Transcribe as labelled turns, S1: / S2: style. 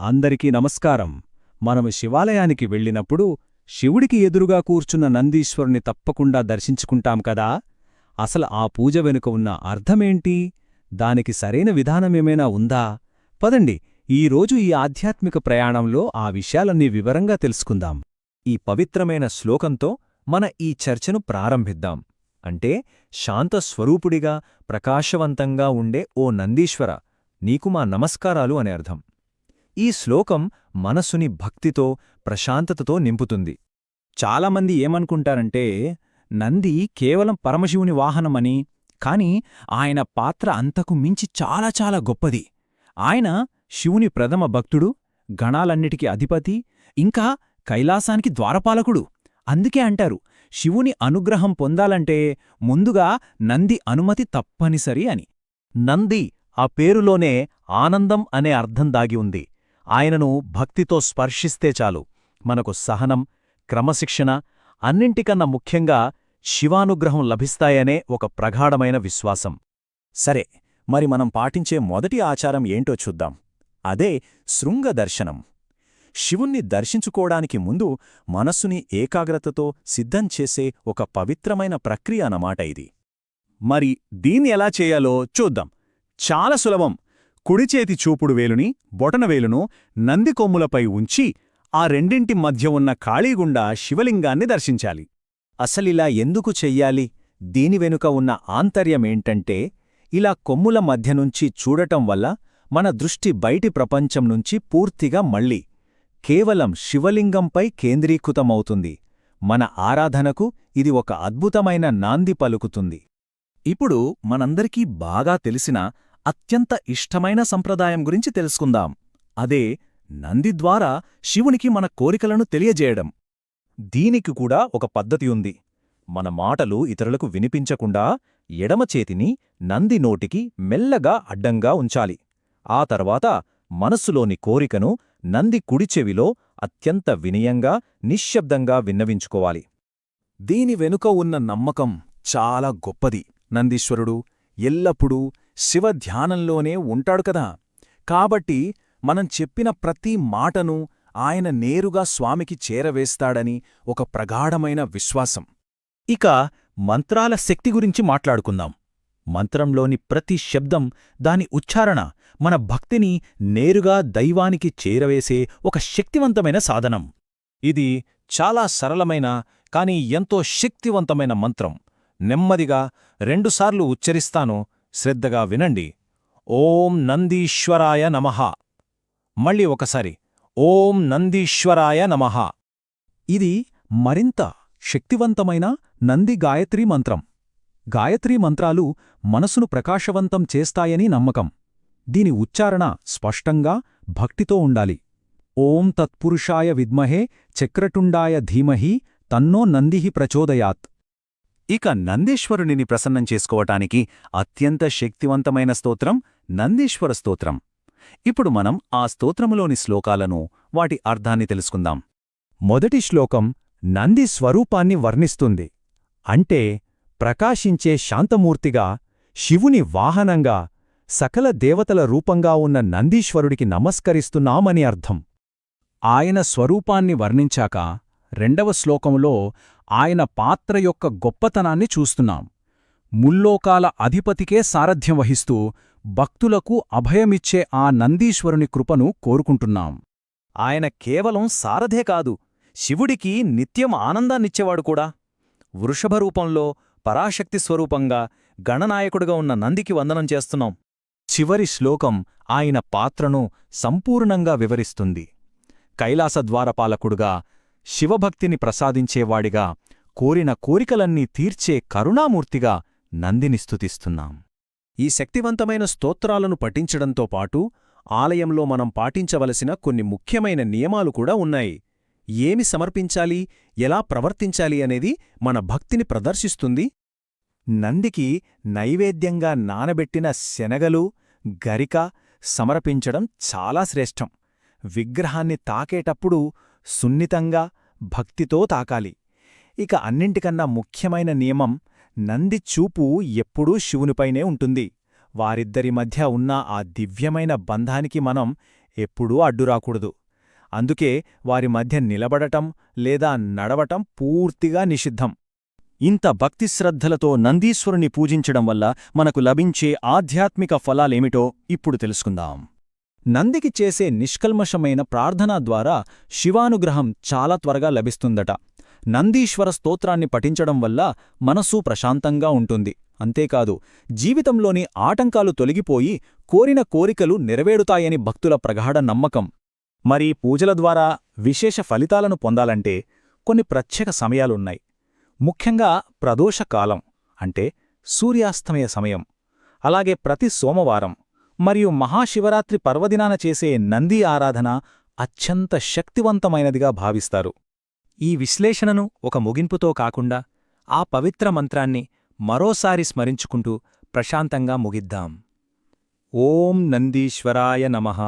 S1: అందరికీ నమస్కారం. మనము శివాలయానికి వెళ్ళినప్పుడు శివుడికి ఎదురుగా కూర్చున్న నందీశ్వరుని తప్పకుండా దర్శించుకుంటాం కదా? అసలు ఆ పూజ వెనుక ఉన్న అర్థమేంటి? దానికి సరైన విధానమేమైనా ఉందా? పదండి ఈరోజు ఈ ఆధ్యాత్మిక ప్రయాణంలో ఆ విషయాలన్నీ వివరంగా తెలుసుకుందాం.
S2: ఈ పవిత్రమైన శ్లోకంతో మన ఈ చర్చను ప్రారంభిద్దాం. అంటే శాంతస్వరూపుడిగా ప్రకాశవంతంగా ఉండే ఓ నందీశ్వర నీకు మా నమస్కారాలు అనే అర్థం. ఈ శ్లోకం మనసుని భక్తితో ప్రశాంతతతో నింపుతుంది.
S1: చాలామంది ఏమనుకుంటారంటే నంది కేవలం పరమశివుని వాహనమని కాని ఆయన పాత్ర అంతకు మించి చాలా చాలా గొప్పది. ఆయన శివుని ప్రథమ భక్తుడు గణాలన్నిటికీ అధిపతి ఇంకా కైలాసానికి ద్వారపాలకుడు. అందుకే అంటారు శివుని అనుగ్రహం పొందాలంటే ముందుగా నంది అనుమతి తప్పనిసరి అని.
S2: నంది ఆ పేరులోనే ఆనందం అనే అర్థం దాగి ఉంది. ఆయనను భక్తితో స్పర్శిస్తే చాలు. మనకు సహనం క్రమశిక్షణ అన్నింటికన్నా ముఖ్యంగా శివానుగ్రహం లభిస్తాయనే ఒక ప్రగాఢమైన విశ్వాసం. సరే మరి మనం పాటించే మొదటి ఆచారం ఏంటో చూద్దాం. అదే శృంగ దర్శనం. శివుణ్ణి దర్శించుకోవడానికి ముందు మనస్సుని ఏకాగ్రతతో సిద్ధం చేసే ఒక పవిత్రమైన ప్రక్రియ అన్నమాట ఇది. మరి దీన్ని ఎలా చేయాలో చూద్దాం. చాలా సులభం. కుడిచేతి చూపుడు వేలుని బొటనవేలును నంది కొమ్ములపై ఉంచి ఆ రెండింటి మధ్య ఉన్న ఖాళీగుండా శివలింగాన్ని దర్శించాలి. అసలిలా ఎందుకు చెయ్యాలి? దీని వెనుక ఉన్న ఆంతర్యమేంటంటే ఇలా కొమ్ముల మధ్యనుంచి చూడటం వల్ల మన దృష్టి బయటి ప్రపంచం నుంచి పూర్తిగా మళ్ళీ కేవలం శివలింగంపై కేంద్రీకృతమవుతుంది. మన ఆరాధనకు ఇది ఒక అద్భుతమైన నాంది పలుకుతుంది. ఇప్పుడు మనందరికీ బాగా తెలిసిన అత్యంత ఇష్టమైన సంప్రదాయం గురించి తెలుసుకుందాం. అదే నంది ద్వారా శివునికి మన కోరికలను తెలియజేయడం. దీనికి కూడా ఒక పద్ధతి ఉంది. మన మాటలు ఇతరులకు వినిపించకుండా ఎడమ చేతిని నంది నోటికి మెల్లగా అడ్డంగా ఉంచాలి. ఆ తర్వాత మనస్సులోని కోరికను నంది కుడిచెవిలో అత్యంత వినయంగా నిశ్శబ్దంగా విన్నవించుకోవాలి. దీని వెనుక ఉన్న నమ్మకం చాలా గొప్పది నందీశ్వరుడు. ఎల్లప్పుడూ శివ ధ్యానంలోనే ఉంటాడు కదా. కాబట్టి మనం చెప్పిన ప్రతి మాటను ఆయన నేరుగా స్వామికి చేరవేస్తాడని ఒక ప్రగాఢమైన విశ్వాసం. ఇక మంత్రాల శక్తి గురించి మాట్లాడుకుందాం. మంత్రంలోని ప్రతి శబ్దం దాని ఉచ్చారణ మన భక్తిని నేరుగా దైవానికి చేరవేసే ఒక శక్తివంతమైన సాధనం. ఇది చాలా సరళమైన కాని ఎంతో శక్తివంతమైన మంత్రం. నెమ్మదిగా రెండుసార్లు ఉచ్చరిస్తాను శ్రద్ధగా వినండి. ఓం నందీశ్వరాయ నమః. మళ్ళీ ఒకసారి. ఓం నందీశ్వరాయ నమః. ఇది మరింత శక్తివంతమైన నంది గాయత్రీ మంత్రం. గాయత్రీ మంత్రాలు మనసును ప్రకాశవంతం చేస్తాయని నమ్మకం. దీని ఉచ్చారణ స్పష్టంగా భక్తితో ఉండాలి. ఓం తత్పురుషాయ విద్మహే చక్రటుండాయ ధీమహి తన్నో నందిహి ప్రచోదయాత్. ఇక నందీశ్వరునిని ప్రసన్నం చేసుకోవటానికి అత్యంత శక్తివంతమైన స్తోత్రం నందీశ్వర స్తోత్రం. ఇప్పుడు మనం ఆ స్తోత్రములోని శ్లోకాలను వాటి అర్థాన్ని తెలుసుకుందాం. మొదటి శ్లోకం నంది స్వరూపాన్ని వర్ణిస్తుంది. అంటే ప్రకాశించే శాంతమూర్తిగా శివుని వాహనంగా సకల దేవతల రూపంగా ఉన్న నందీశ్వరుడికి నమస్కరిస్తున్నామని అర్థం. ఆయన స్వరూపాన్ని వర్ణించాక రెండవ శ్లోకంలో ఆయన పాత్ర యొక్క గొప్పతనాన్ని చూస్తున్నాం. ముల్లోకాల అధిపతికే సారథ్యం వహిస్తూ భక్తులకు అభయమిచ్చే ఆ నందీశ్వరుని కృపను కోరుకుంటున్నాం. ఆయన కేవలం సారథే కాదు శివుడికి నిత్యం ఆనందాన్నిచ్చేవాడు కూడా. వృషభరూపంలో పరాశక్తి స్వరూపంగా గణనాయకుడిగా ఉన్న నందికి వందనం చేస్తున్నాం. చివరి శ్లోకం ఆయన పాత్రను సంపూర్ణంగా వివరిస్తుంది. కైలాసద్వారపాలకుడుగా శివభక్తిని ప్రసాదించేవాడిగా కోరిన కోరికలన్నీ తీర్చే కరుణామూర్తిగా నందిని స్థుతిస్తున్నాం ఈ శక్తివంతమైన స్తోత్రాలను పఠించడంతో పాటు ఆలయంలో మనం పాటించవలసిన కొన్ని ముఖ్యమైన నియమాలు కూడా ఉన్నాయి. ఏమి సమర్పించాలి? ఎలా ప్రవర్తించాలి అనేది మన భక్తిని ప్రదర్శిస్తుంది. నందికి నైవేద్యంగా నానబెట్టిన శనగలు గరిక సమర్పించడం చాలా శ్రేష్టం. విగ్రహాన్ని తాకేటప్పుడు సున్నితంగా భక్తితో తాకాలి. ఇక అన్నింటికన్నా ముఖ్యమైన నియమం నంది చూపు ఎప్పుడూ శివునిపైనే ఉంటుంది. వారిద్దరి మధ్య ఉన్న ఆ దివ్యమైన బంధానికి మనం
S1: ఎప్పుడూ అడ్డురాకూడదు. అందుకే వారి మధ్య నిలబడటం లేదా నడవటం పూర్తిగా నిషిద్ధం. ఇంత భక్తిశ్రద్ధలతో నందీశ్వరుని పూజించడం వల్ల మనకు లభించే ఆధ్యాత్మిక ఫలాలేమిటో ఇప్పుడు తెలుసుకుందాం. నందికి చేసే నిష్కల్మషమైన ప్రార్థన ద్వారా శివానుగ్రహం చాలా త్వరగా లభిస్తుందట. నందీశ్వర స్తోత్రాన్ని పఠించడం వల్ల మనసు ప్రశాంతంగా ఉంటుంది. అంతేకాదు జీవితంలోని ఆటంకాలు తొలగిపోయి కోరిన కోరికలు నెరవేరుతాయని భక్తుల ప్రగాఢ నమ్మకం. మరి పూజల ద్వారా విశేష ఫలితాలను పొందాలంటే కొన్ని ప్రత్యేక సమయాలున్నాయి. ముఖ్యంగా ప్రదోషకాలం అంటే సూర్యాస్తమయ సమయం అలాగే ప్రతి సోమవారం. మరియు మహాశివరాత్రి పర్వదినాన చేసే నంది ఆరాధన అత్యంత శక్తివంతమైనదిగా భావిస్తారు. ఈ విశ్లేషణను ఒక ముగింపుతో కాకుండా ఆ పవిత్ర మంత్రాన్ని మరోసారి స్మరించుకుంటూ ప్రశాంతంగా ముగిద్దాం. ఓం నందీశ్వరాయ నమః.